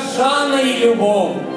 Шана і любов.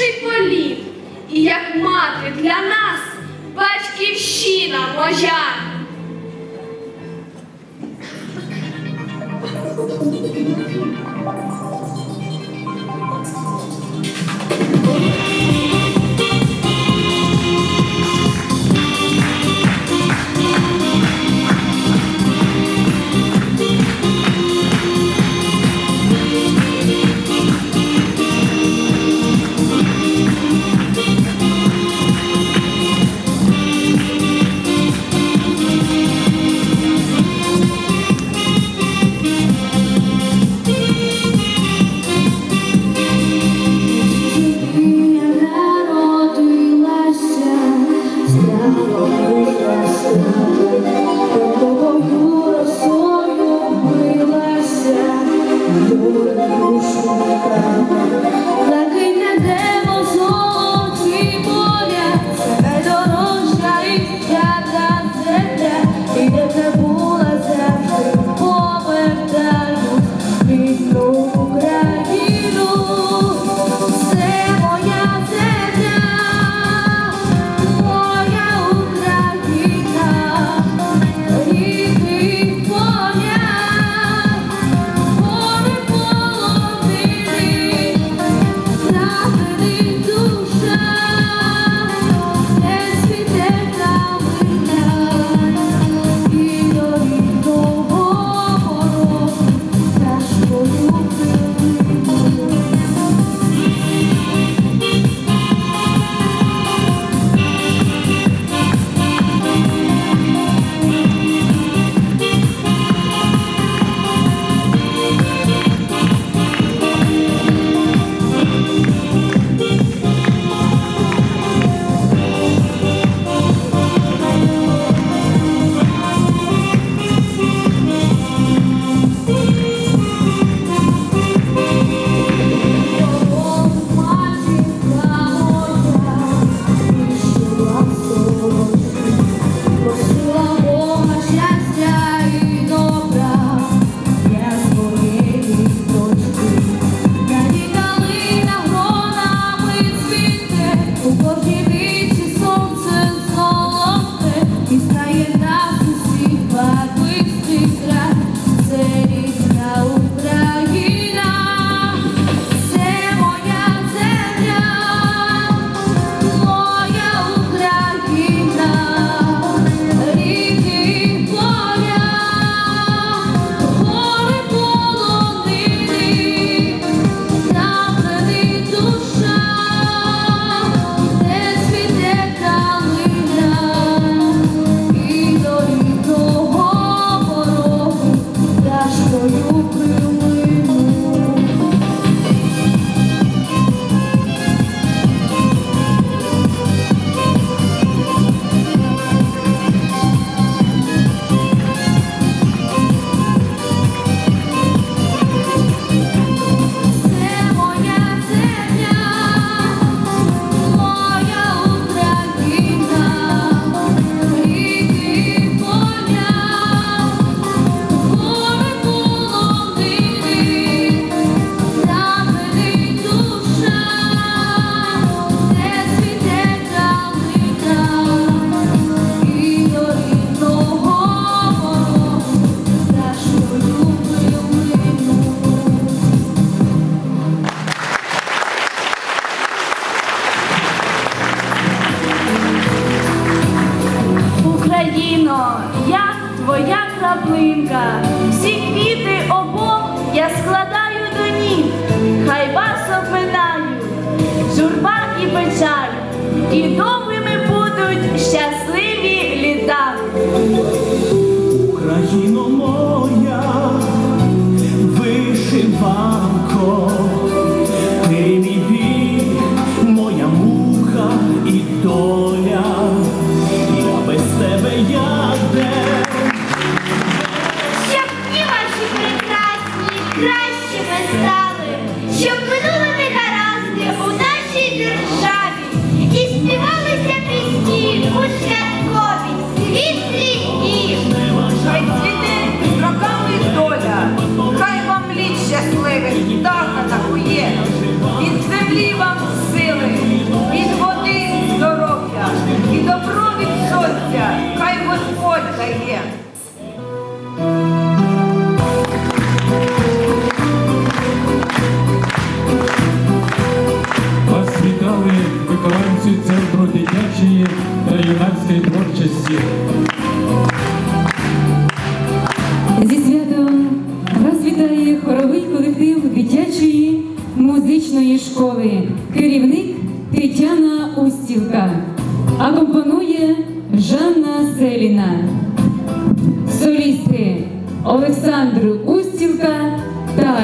Перший політ, і як мати для нас батьківщина моя.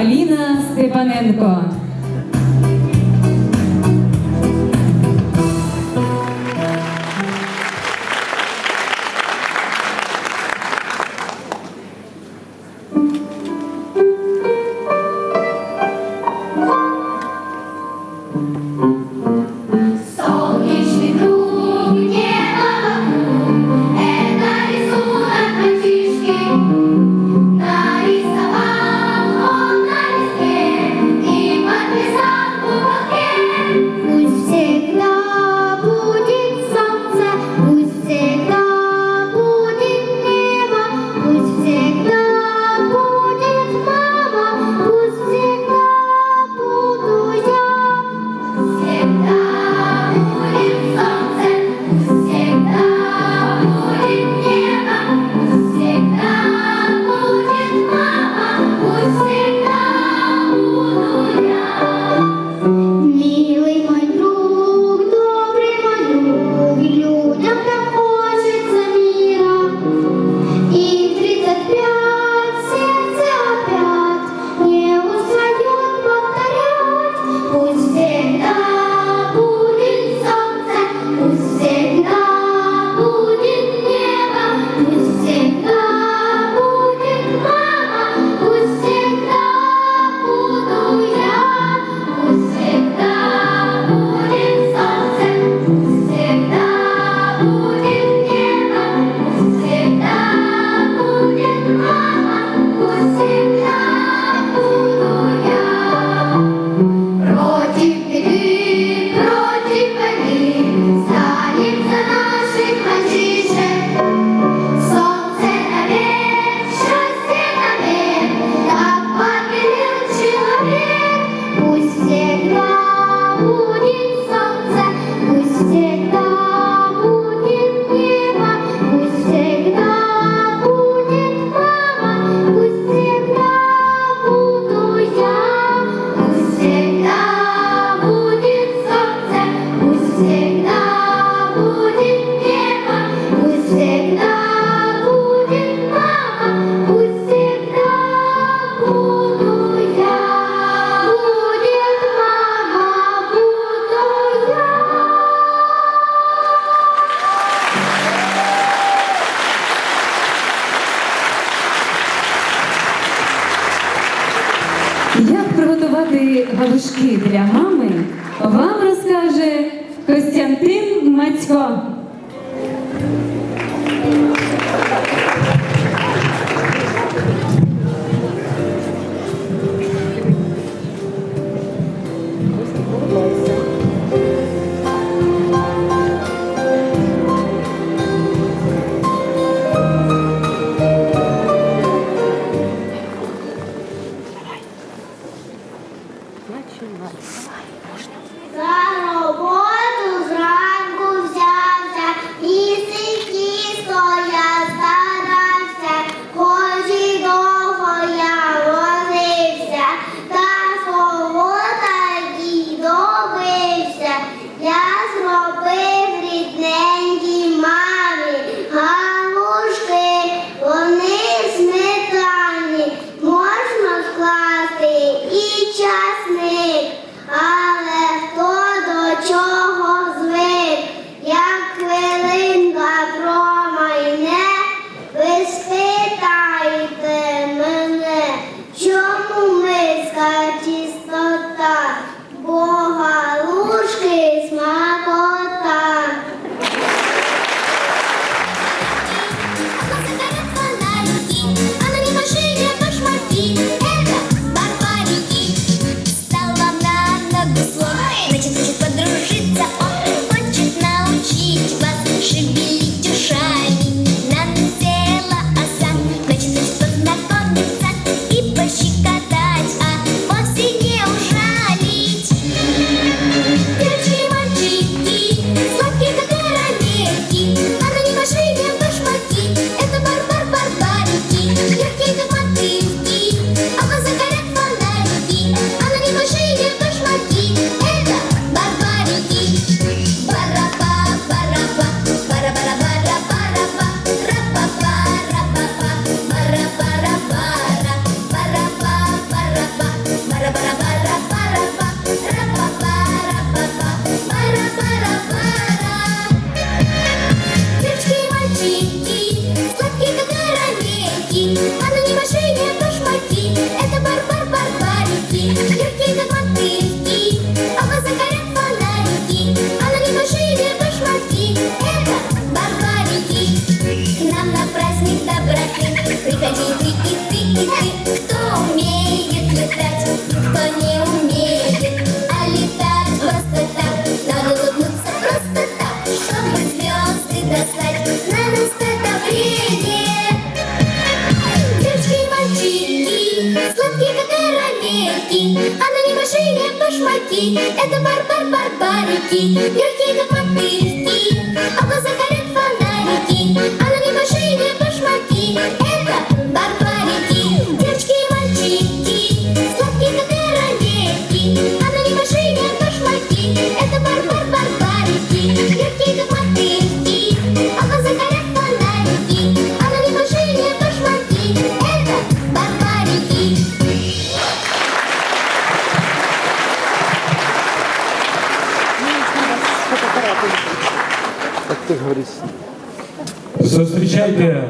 Аліна Степаненко. виготовляти для мами, вам розкаже Костянтин Мацько. Yeah. это бар-бар-барбарики, Юрки да Зустрічайте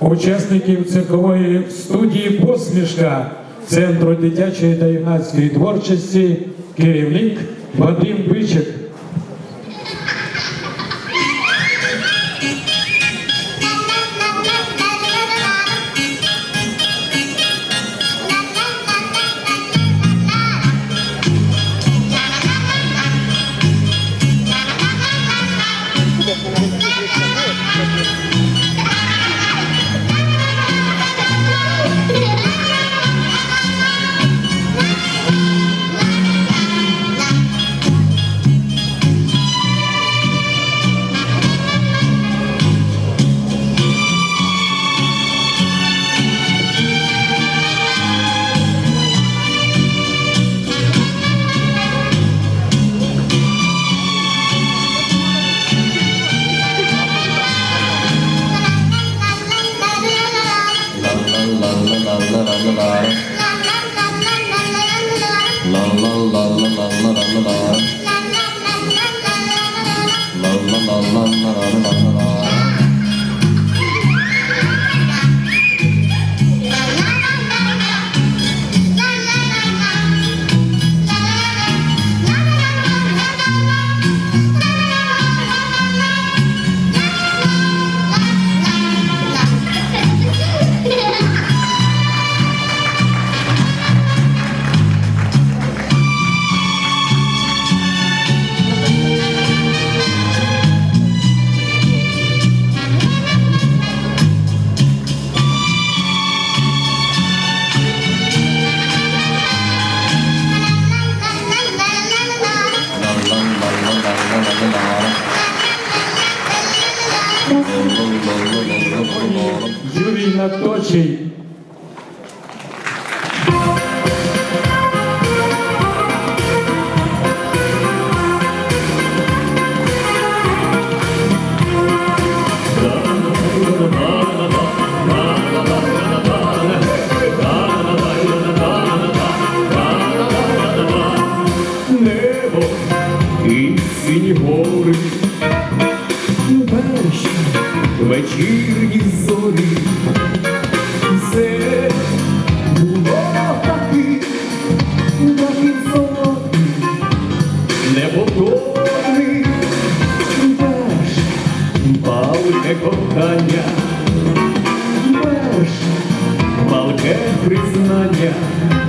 учасників циркової студії посмішка центру дитячої та юнацької творчості керівник Вадим Бичик. mañana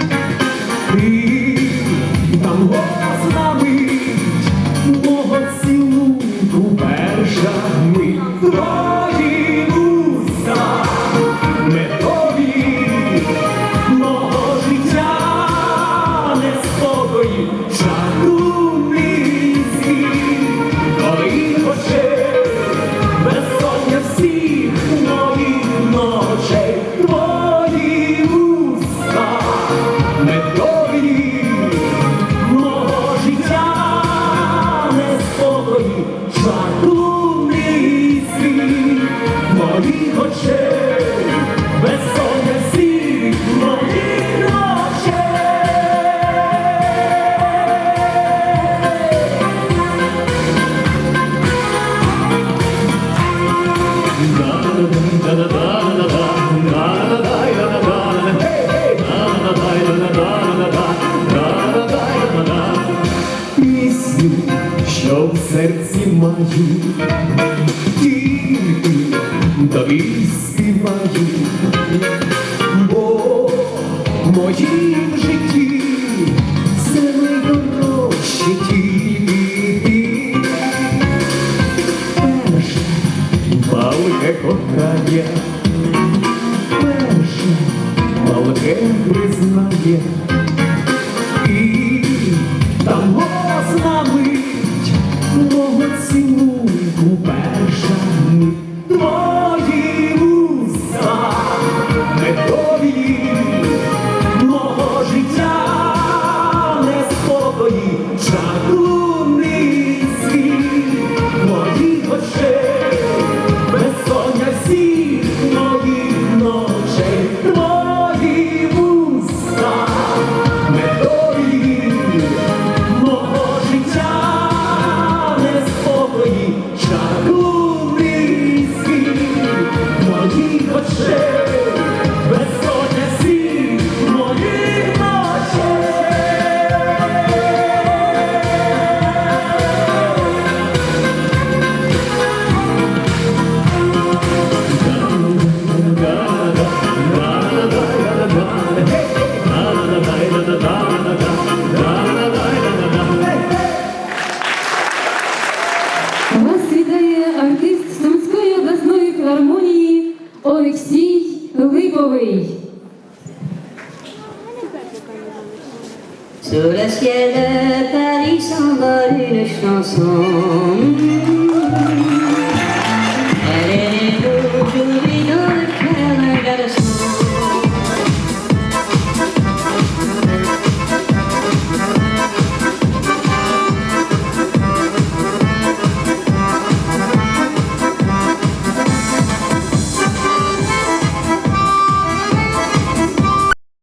Rohi палке признання.